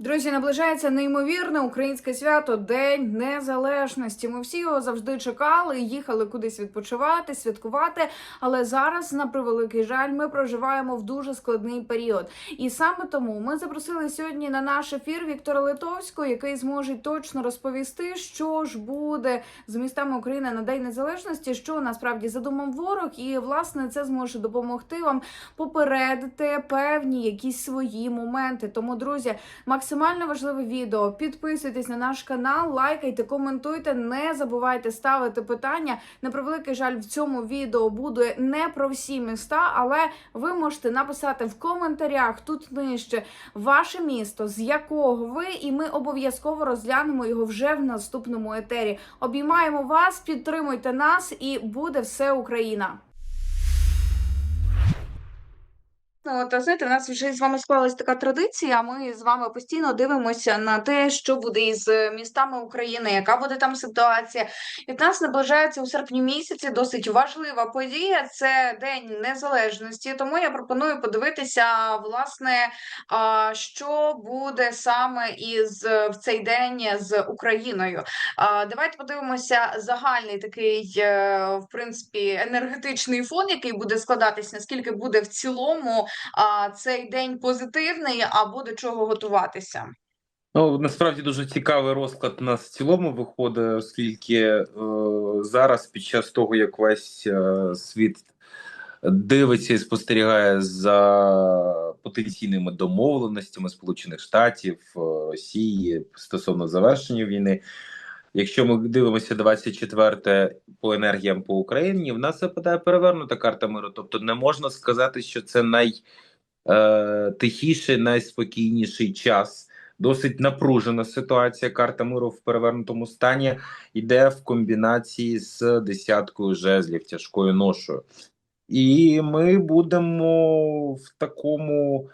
Друзі, наближається неймовірне українське свято День Незалежності. Ми всі його завжди чекали, їхали кудись відпочивати, святкувати. Але зараз, на превеликий жаль, ми проживаємо в дуже складний період. І саме тому ми запросили сьогодні на наш ефір Віктора Литовського, який зможе точно розповісти, що ж буде з містами України на День Незалежності, що насправді задумав ворог, і власне це зможе допомогти вам попередити певні якісь свої моменти. Тому, друзі, максимально важливе відео. Підписуйтесь на наш канал, лайкайте, коментуйте. Не забувайте ставити питання. На превеликий жаль, в цьому відео буде не про всі міста, але ви можете написати в коментарях тут нижче ваше місто, з якого ви, і ми обов'язково розглянемо його вже в наступному етері. Обіймаємо вас, підтримуйте нас, і буде все Україна. Ну, От, знаєте, в нас вже з вами склалась така традиція. Ми з вами постійно дивимося на те, що буде із е, містами України, яка буде там ситуація. І в нас наближається у серпні місяці досить важлива подія. Це День Незалежності. Тому я пропоную подивитися, власне, що буде саме із е, в цей день з Україною. Давайте подивимося загальний такий, е, в принципі, енергетичний фон, який буде складатись, наскільки буде в цілому цей день позитивний, або до чого готуватися. Ну, насправді дуже цікавий розклад у нас в цілому виходить, оскільки е, зараз, під час того, як весь е, світ дивиться і спостерігає за потенційними домовленостями Сполучених Штатів, е, Росії стосовно завершення війни. Якщо ми дивимося 24 по енергіям по Україні, в нас випадає перевернута карта миру. Тобто не можна сказати, що це найтихіший, найспокійніший час. Досить напружена ситуація. Карта миру в перевернутому стані йде в комбінації з десяткою жезлів тяжкою ношою. І ми будемо в такому,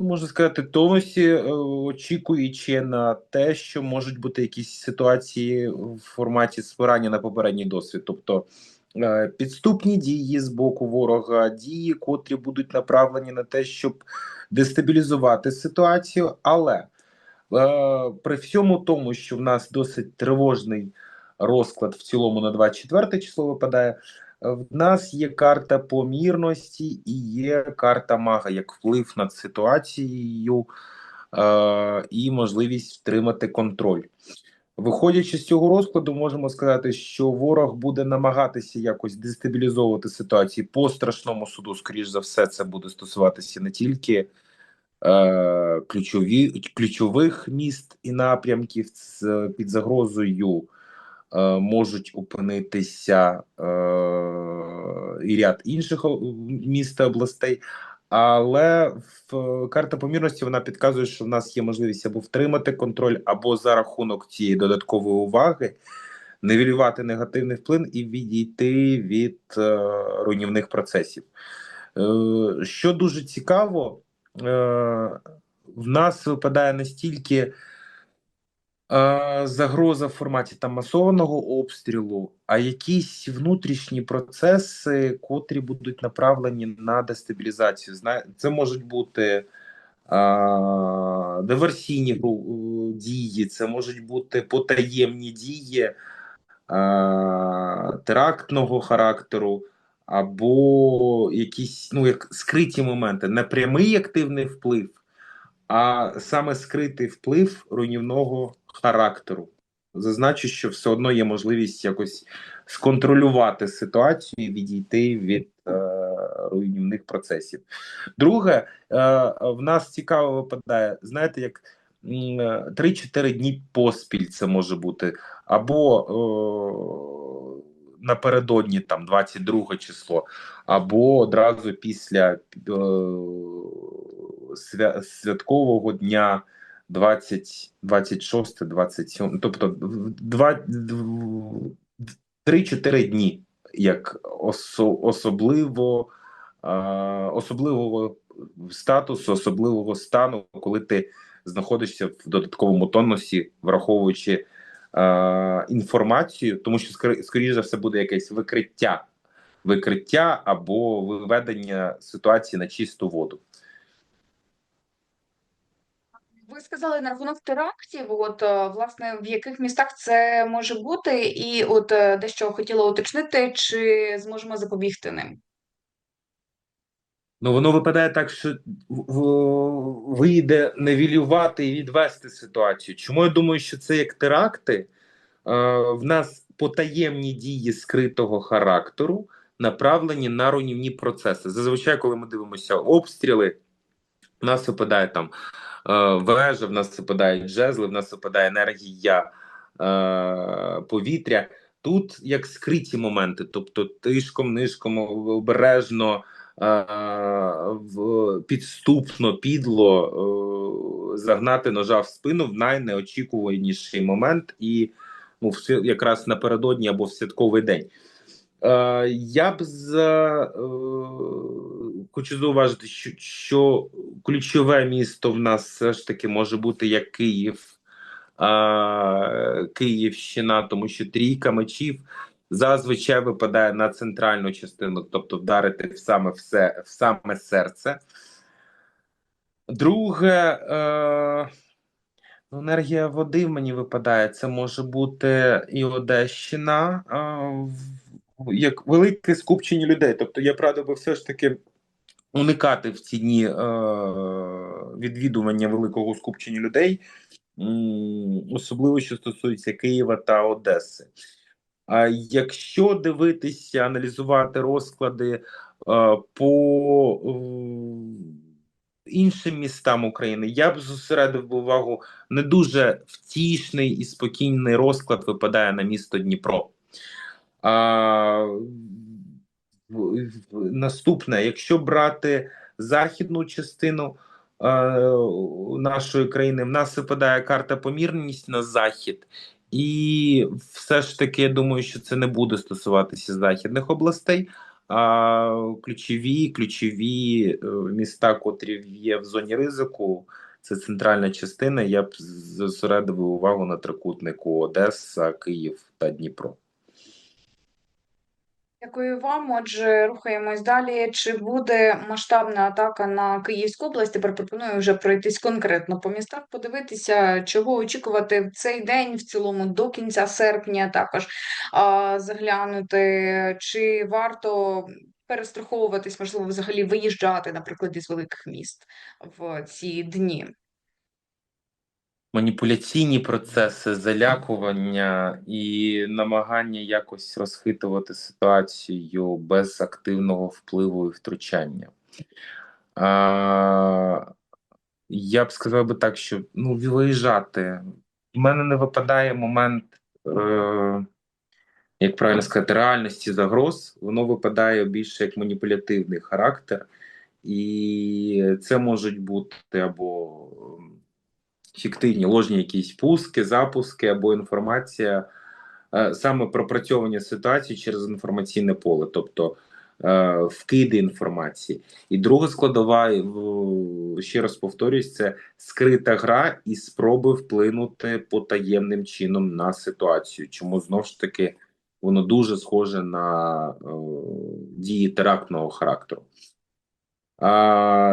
можна сказати, тонусі, е, очікуючи на те, що можуть бути якісь ситуації в форматі спирання на попередній досвід. Тобто е, підступні дії з боку ворога, дії, котрі будуть направлені на те, щоб дестабілізувати ситуацію, але е, при всьому тому, що в нас досить тривожний розклад в цілому на 24 число випадає. В нас є карта помірності і є карта мага як вплив над ситуацією е, і можливість втримати контроль. Виходячи з цього розкладу, можемо сказати, що ворог буде намагатися якось дестабілізовувати ситуацію по страшному суду. Скоріш за все, це буде стосуватися не тільки е, ключові, ключових міст і напрямків з, під загрозою. Е, можуть опинитися е, і ряд інших міст та областей, але в карта помірності вона підказує, що в нас є можливість або втримати контроль, або за рахунок цієї додаткової уваги нивелювати негативний вплив і відійти від е, руйнівних процесів. Е, що дуже цікаво, е, в нас випадає настільки загроза в форматі там масованого обстрілу, а якісь внутрішні процеси, котрі будуть направлені на дестабілізацію. Це можуть бути е, диверсійні дії, це можуть бути потаємні дії е, терактного характеру. Або якісь ну як скриті моменти, не прямий активний вплив, а саме скритий вплив руйнівного характеру. Зазначу, що все одно є можливість якось сконтролювати ситуацію і відійти від е, руйнівних процесів. Друге, е, в нас цікаво випадає, знаєте, як м, е, 3-4 дні поспіль це може бути, або е, напередодні там 22 число, або одразу після е, свя- святкового дня 20, 26, 27, тобто в- два, дв- 3-4 дні, як осо, особливо особливого статусу, особливого стану, коли ти знаходишся в додатковому тонусі, враховуючи інформацію, тому що скорі- скоріше за все буде якесь викриття, викриття або виведення ситуації на чисту воду. Ви сказали на рахунок терактів, от е, власне в яких містах це може бути, і от е, дещо хотіла уточнити, чи зможемо запобігти ним? Ну, воно випадає так, що вийде невілювати і відвести ситуацію. Чому я думаю, що це як теракти? Е, в нас потаємні дії скритого характеру направлені на руйнівні процеси. Зазвичай, коли ми дивимося обстріли, в нас випадає там е, вежа, в нас випадають жезли, в нас випадає енергія е, повітря. Тут як скриті моменти, тобто тишком, нишком, обережно, е, підступно, підло загнати ножа в спину в найнеочікуваніший момент, і ну, якраз напередодні або в святковий день. Я б за, хочу зауважити, що, що ключове місто в нас все ж таки може бути як Київ, е, Київщина, тому що трійка мечів зазвичай випадає на центральну частину, тобто вдарити в саме все, в саме серце. Друге, е, ну, енергія води мені випадає. Це може бути і Одещина, е, як велике скупчення людей. Тобто я радив би все ж таки уникати в ці дні е, відвідування великого скупчення людей, особливо що стосується Києва та Одеси. А якщо дивитися, аналізувати розклади е, по е, іншим містам України, я б зосередив увагу не дуже втішний і спокійний розклад випадає на місто Дніпро. В- наступне, якщо брати західну частину е, нашої країни, в нас випадає карта помірність на захід, і все ж таки я думаю, що це не буде стосуватися західних областей. А ключові, ключові е, міста, котрі є в зоні ризику, це центральна частина. Я б зосередив увагу на трикутнику Одеса, Київ та Дніпро. Дякую вам. Отже, рухаємось далі. Чи буде масштабна атака на Київську область? Тепер пропоную вже пройтись конкретно по містах, подивитися, чого очікувати в цей день, в цілому до кінця серпня, також а, заглянути, чи варто перестраховуватись, можливо, взагалі виїжджати, наприклад, із великих міст в ці дні. Маніпуляційні процеси, залякування і намагання якось розхитувати ситуацію без активного впливу і втручання. А, я б сказав би так, що ну, виїжджати. У мене не випадає момент, е, як правильно сказати, реальності загроз, воно випадає більше як маніпулятивний характер, і це можуть бути або фіктивні ложні якісь пуски, запуски або інформація, е, саме пропрацьовування ситуації через інформаційне поле, тобто е, вкиди інформації. І друга складова, ще раз повторюсь, це скрита гра і спроби вплинути потаємним чином на ситуацію. Чому знову ж таки воно дуже схоже на е, дії терактного характеру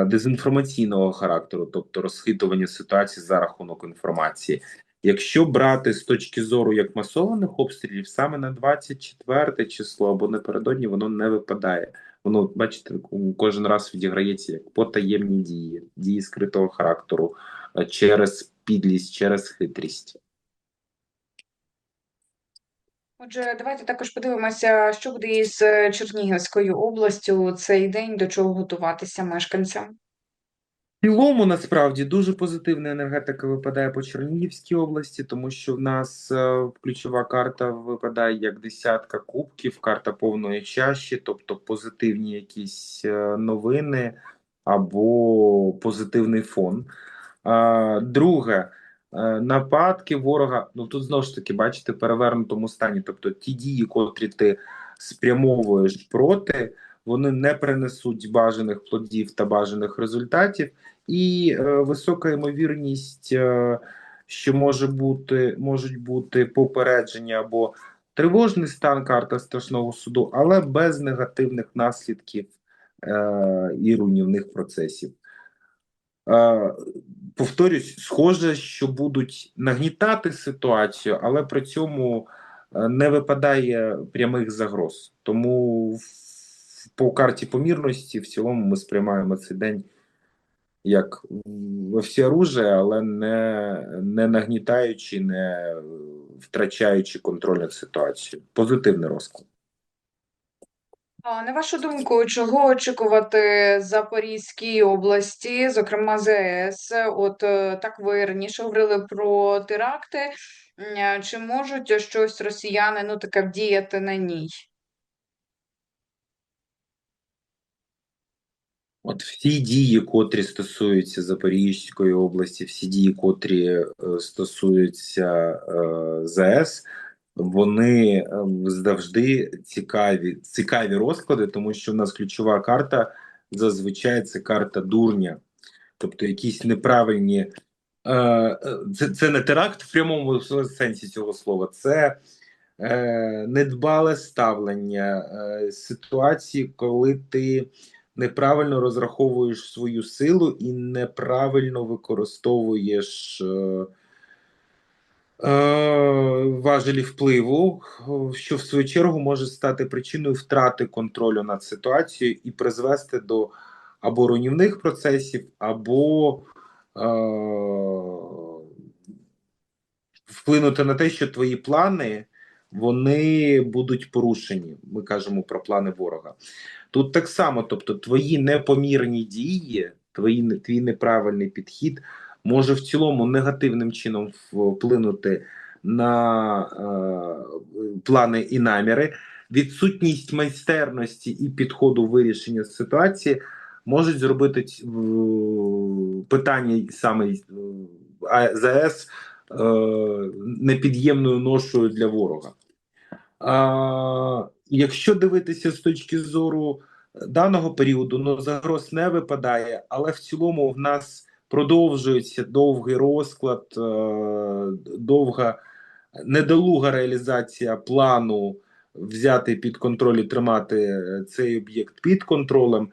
дезінформаційного характеру, тобто розхитування ситуації за рахунок інформації. Якщо брати з точки зору як масованих обстрілів, саме на 24 число або напередодні воно не випадає. Воно, бачите, кожен раз відіграється як потаємні дії, дії скритого характеру через підлість, через хитрість. Отже, давайте також подивимося, що буде із е, Чернігівською областю цей день, до чого готуватися мешканцям. В цілому, насправді, дуже позитивна енергетика випадає по Чернігівській області, тому що в нас е, ключова карта випадає як десятка кубків, карта повної чаші, тобто позитивні якісь е, новини або позитивний фон. А, друге, е, нападки ворога, ну тут знову ж таки, бачите, перевернутому стані, тобто ті дії, котрі ти спрямовуєш проти, вони не принесуть бажаних плодів та бажаних результатів, і е, висока ймовірність, е, що може бути, можуть бути попередження або тривожний стан карта страшного суду, але без негативних наслідків е, і руйнівних процесів. Е, повторюсь, схоже, що будуть нагнітати ситуацію, але при цьому е, не випадає прямих загроз. Тому по карті помірності в цілому ми сприймаємо цей день як всеоружие, але не, не нагнітаючи, не втрачаючи контроль над ситуацією. Позитивний розклад. А на вашу думку, чого очікувати Запорізькій області, зокрема ЗАЕС? От е, так ви раніше говорили про теракти. Чи можуть щось росіяни ну таке вдіяти на ній? От всі дії, котрі стосуються Запорізької області, всі дії, котрі е, стосуються е, ЗАЕС, вони е, завжди цікаві, цікаві розклади, тому що в нас ключова карта зазвичай це карта дурня, тобто якісь неправильні. е, е, Це, це не теракт в прямому сенсі цього слова, це е, недбале ставлення е, ситуації, коли ти неправильно розраховуєш свою силу і неправильно використовуєш е, важелі впливу, що в свою чергу може стати причиною втрати контролю над ситуацією і призвести до або руйнівних процесів, або е, вплинути на те, що твої плани вони будуть порушені. Ми кажемо про плани ворога. Тут так само, тобто, твої непомірні дії, твої, твій неправильний підхід може в цілому негативним чином вплинути на е, плани і наміри. Відсутність майстерності і підходу вирішення ситуації можуть зробити питання саме е, АЗС е, непід'ємною ношою для ворога. А, якщо дивитися з точки зору даного періоду, ну загроз не випадає, але в цілому в нас продовжується довгий розклад, е, довга недолуга реалізація плану взяти під контроль і тримати е, цей об'єкт під контролем,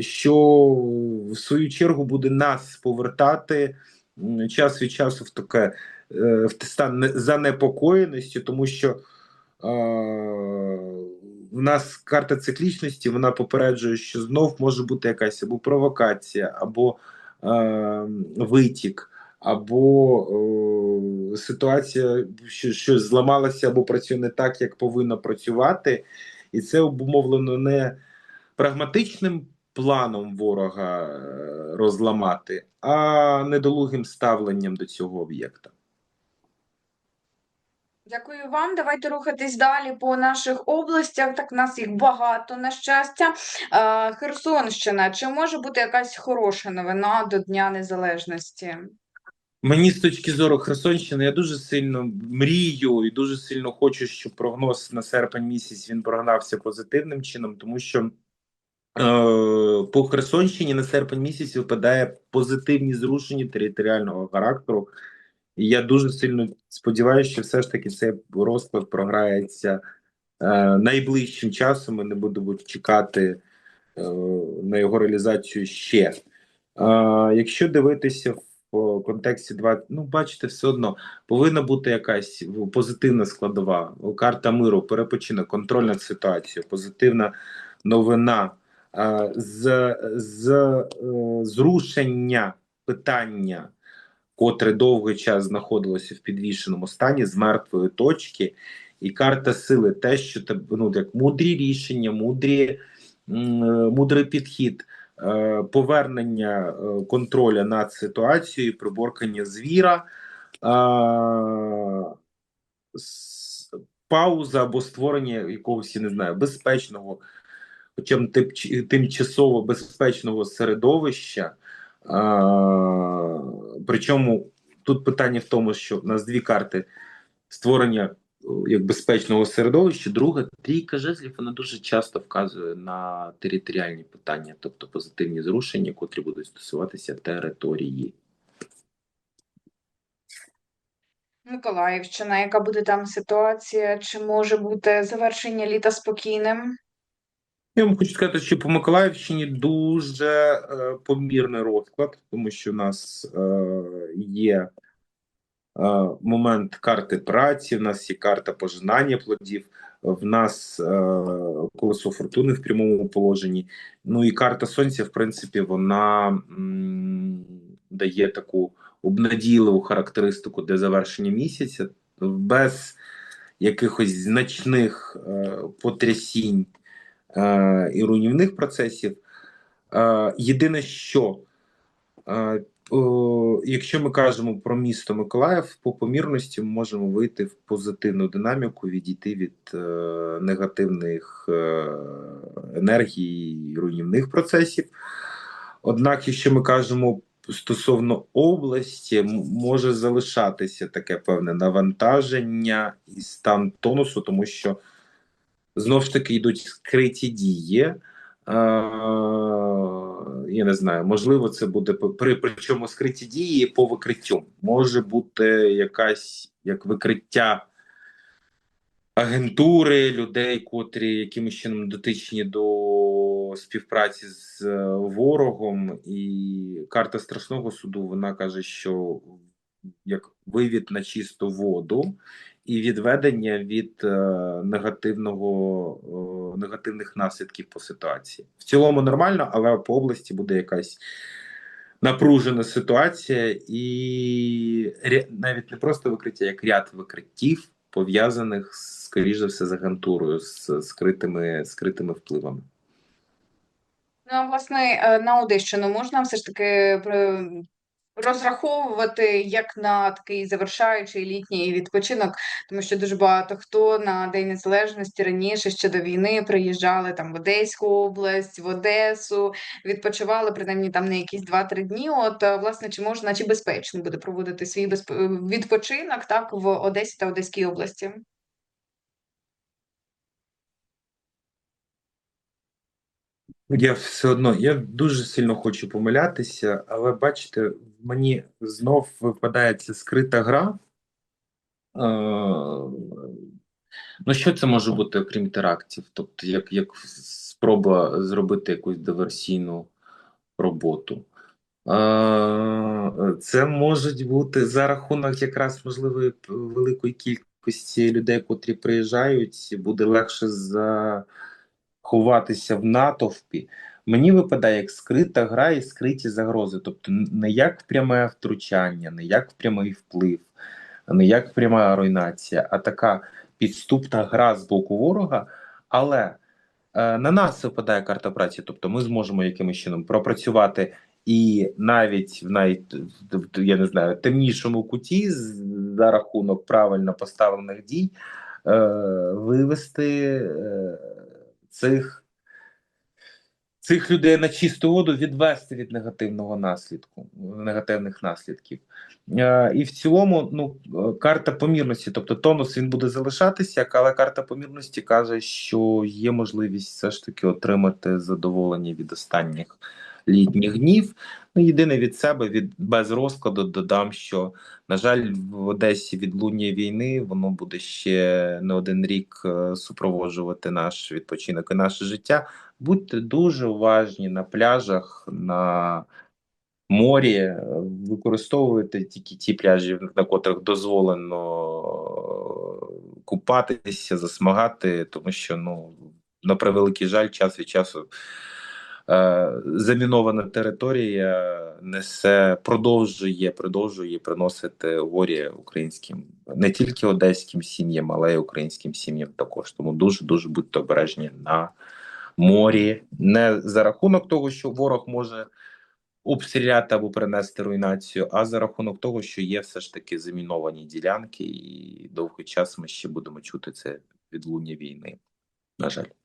що в свою чергу буде нас повертати час від часу в таке е, в стан занепокоєності, тому що в нас карта циклічності, вона попереджує, що знов може бути якась або провокація, або витік, або е, ситуація, що щось зламалося або працює не так, як повинно працювати, і це обумовлено не прагматичним планом ворога е, розламати, а недолугим ставленням до цього об'єкта. Дякую вам. Давайте рухатись далі по наших областях. Так, нас їх багато, на щастя. Е, Херсонщина. Чи може бути якась хороша новина до Дня Незалежності? Мені з точки зору Херсонщини, я дуже сильно мрію і дуже сильно хочу, щоб прогноз на серпень місяць він прогнався позитивним чином, тому що е, по Херсонщині на серпень місяць випадає позитивні зрушення територіального характеру. І я дуже сильно сподіваюся, що все ж таки цей розклад програється е, найближчим часом. і не будемо чекати е, на його реалізацію ще. Е, якщо дивитися в контексті 2, ну бачите, все одно повинна бути якась позитивна складова. Карта миру, перепочинок, контроль над ситуацією, позитивна новина. Е, з, з е, зрушення питання, котре довгий час знаходилося в підвішеному стані з мертвої точки, і карта сили, те, що ну як мудрі рішення, мудрі, е, мудрий підхід, е, повернення е, контроля над ситуацією, приборкання звіра. Пауза або створення якогось, я не знаю, безпечного, хоча б тимчасово безпечного середовища. Причому тут питання в тому, що в нас дві карти створення як безпечного середовища, друга трійка жезлів, вона дуже часто вказує на територіальні питання, тобто позитивні зрушення, котрі будуть стосуватися території. Миколаївщина, яка буде там ситуація? Чи може бути завершення літа спокійним? Я вам хочу сказати, що по Миколаївщині дуже е, помірний розклад, тому що у нас е, є е, момент карти праці, в нас є карта пожинання плодів, в нас е, колесо фортуни в прямому положенні. Ну і карта сонця, в принципі, вона м, дає таку обнадійливу характеристику для завершення місяця без якихось значних е, потрясінь і руйнівних процесів. Е, єдине, що е, якщо ми кажемо про місто Миколаїв, по помірності ми можемо вийти в позитивну динаміку, відійти від е, негативних е, енергій і руйнівних процесів. Однак, якщо ми кажемо стосовно області, може залишатися таке певне навантаження і стан тонусу, тому що знов ж таки йдуть скриті дії. Я не знаю, можливо, це буде при причому скриті дії по викриттю. Може бути якась як викриття агентури людей, котрі якимось чином дотичні до співпраці з е, ворогом, і карта страшного суду вона каже, що як вивід на чисту воду і відведення від е, негативного е, негативних наслідків по ситуації. В цілому нормально, але по області буде якась напружена ситуація, і навіть не просто викриття, як ряд викриттів, пов'язаних скоріш за все з агентурою, з скритими, скритими впливами. Ну, власне, е, на Одещину можна все ж таки розраховувати як на такий завершаючий літній відпочинок, тому що дуже багато хто на День Незалежності раніше ще до війни приїжджали там в Одеську область, в Одесу, відпочивали принаймні там на якісь 2-3 дні. От, е, власне, чи можна, чи безпечно буде проводити свій безп- відпочинок так в Одесі та Одеській області? Я все одно, я дуже сильно хочу помилятися, але бачите, мені знов випадає ця скрита гра. Е, Ну, що це може бути, окрім терактів? Тобто, як, як спроба зробити якусь диверсійну роботу. Е, Це можуть бути за рахунок якраз можливої великої кількості людей, котрі приїжджають, буде легше заховатися в натовпі. Мені випадає як скрита гра і скриті загрози. Тобто не як пряме втручання, не як прямий вплив, не як пряма руйнація, а така підступна гра з боку ворога. Але е, на нас випадає карта праці, тобто ми зможемо якимось чином пропрацювати і навіть в най, я не знаю, темнішому куті за рахунок правильно поставлених дій е, вивести е, цих, цих людей на чисту воду, відвести від негативного наслідку, негативних наслідків. Е, і в цілому, ну, е, карта помірності, тобто тонус він буде залишатися, але карта помірності каже, що є можливість все ж таки отримати задоволення від останніх літніх днів. Ну, єдине від себе, від без розкладу, додам, що на жаль, в Одесі відлуння війни воно буде ще не один рік е, супроводжувати наш відпочинок і наше життя. Будьте дуже уважні на пляжах, на морі, е, використовуйте тільки ті пляжі, на котрих дозволено е, купатися, засмагати, тому що ну на превеликий жаль, час від часу замінована територія несе, продовжує, продовжує приносити горі українським, не тільки одеським сім'ям, але й українським сім'ям також. Тому дуже дуже будьте обережні на морі, не за рахунок того, що ворог може обстріляти або принести руйнацію, а за рахунок того, що є все ж таки заміновані ділянки, і довгий час ми ще будемо чути це відлуння війни. На жаль.